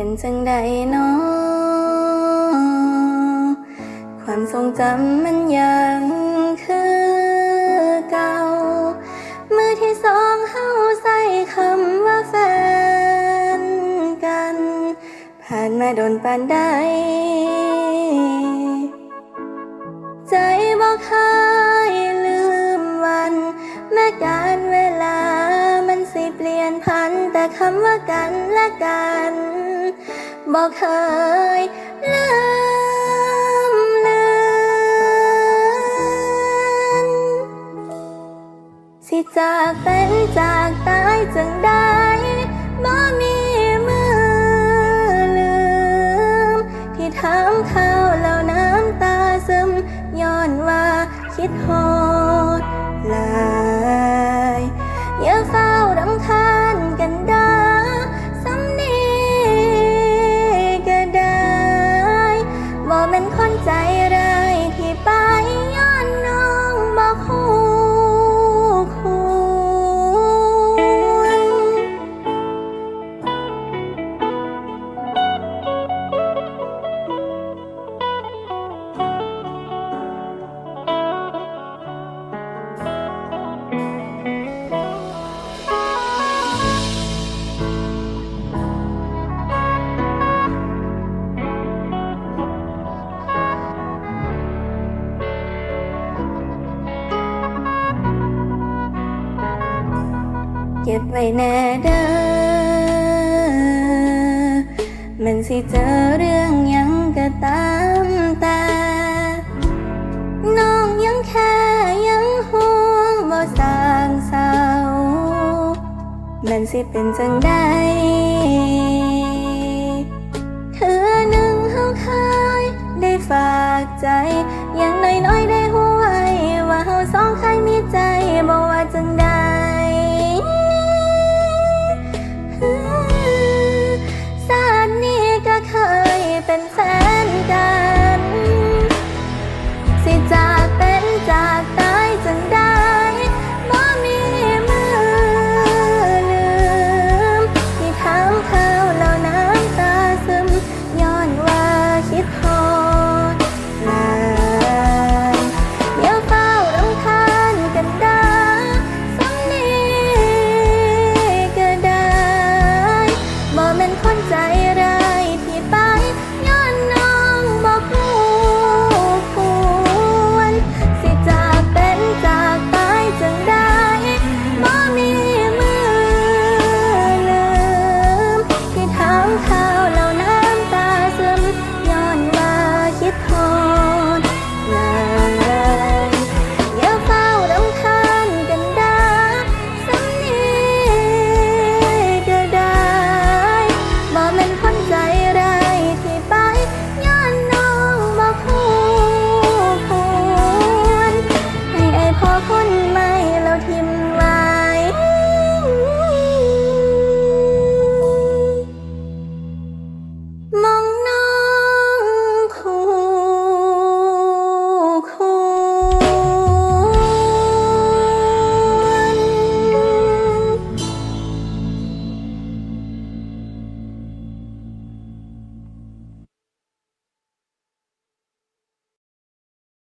เป็นจังใดนาะความทรงจำมันยังคือเก่า มือที่สองเฮาใส่คำว่าแฟนกัน ผ่านมาโดนปานใด ใจบอกเคยลืมวันแม้กา พันแต่คำว่ากันและกัน บอกเคยลืมเลือนสิจากเป็นจากตายจังได้บ่มีมือลืม ที่ถามเขาแล้วน้ำตาซึมย้อนว่าคิดฮอ ก็บไว้แน่เด้อมันสิเจอเรื่องยังก็ตามแต่น้องยังแค่ยังห่วงบ่สร้างเศร้ามันสิเป็นจังใดเธอหนึ่งเฮาเคยได้ฝากใจ อย่างน้อยๆได้หัวไว้ว่าเฮาสองเคยมีใจบ่ว่าจังใด